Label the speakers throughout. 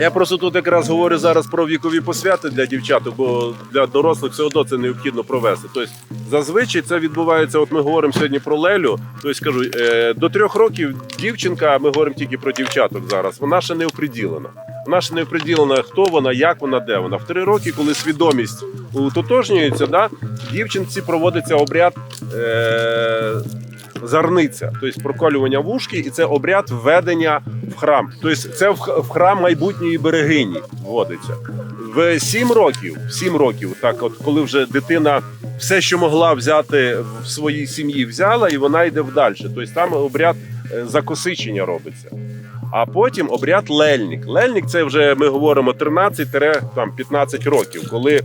Speaker 1: Я просто тут якраз говорю зараз про вікові посвяти для дівчаток, бо для дорослих все одно це необхідно провести. Тобто, зазвичай це відбувається. От ми говоримо сьогодні про Лелю. Тобто кажу, е, до трьох років дівчинка, ми говоримо тільки про дівчаток зараз. Вона ще не оприділена. Вона ще не оприділена, хто вона, як вона, де вона. В три роки, коли свідомість утотожнюється, да, дівчинці проводиться обряд. Е- Зарниця, тобто проколювання вушки, і це обряд введення в храм. Тобто це в храм майбутньої берегині вводиться. В 7 років, 7 років, так от коли вже дитина все, що могла взяти в своїй сім'ї, взяла, і вона йде вдалі. Тобто там обряд е, закосичення робиться. А потім обряд лельник. Лельник це вже ми говоримо 13-15 років, коли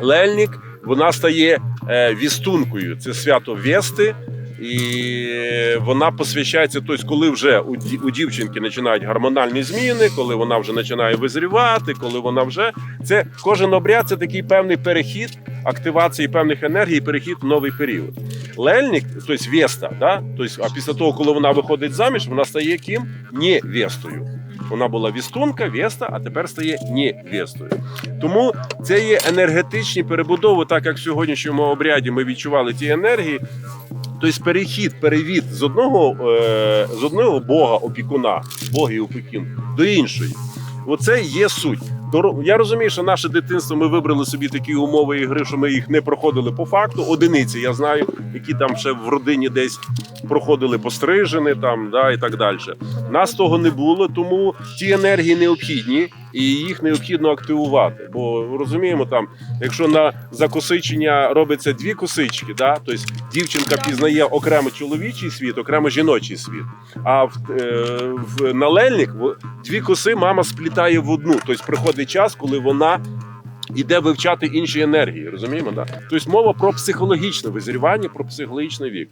Speaker 1: лельник вона стає е, вістункою. Це свято Вести. І вона посвящається, тобто, коли вже у, у дівчинки починають гормональні зміни, коли вона вже починає визрівати, коли вона вже це кожен обряд це такий певний перехід активації певних енергій, перехід в новий період. Лельник, тобто Веста, да? тобто, а після того, коли вона виходить заміж, вона стає ким? Невестою. Вона була вістунка, Веста, а тепер стає невестою. Тому це є енергетичні перебудови, так як в сьогоднішньому обряді ми відчували ті енергії. Тобто перехід, перевід з одного, е, з одного Бога опікуна, Бог і опікун, до іншої. Оце є суть. Я розумію, що наше дитинство ми вибрали собі такі умови ігри, що ми їх не проходили по факту. Одиниці я знаю, які там ще в родині десь проходили пострижені, там да і так далі. Нас того не було, тому ті енергії необхідні, і їх необхідно активувати. Бо розуміємо, там, якщо на закосичення робиться дві косички, да, тобто дівчинка пізнає окремо чоловічий світ, окремо жіночий світ. А в, е, в налельник дві коси мама сплітає в одну. Тобто приходить час, коли вона. Іде вивчати інші енергії, розуміємо? Да? Тобто мова про психологічне визрівання, про психологічний вік.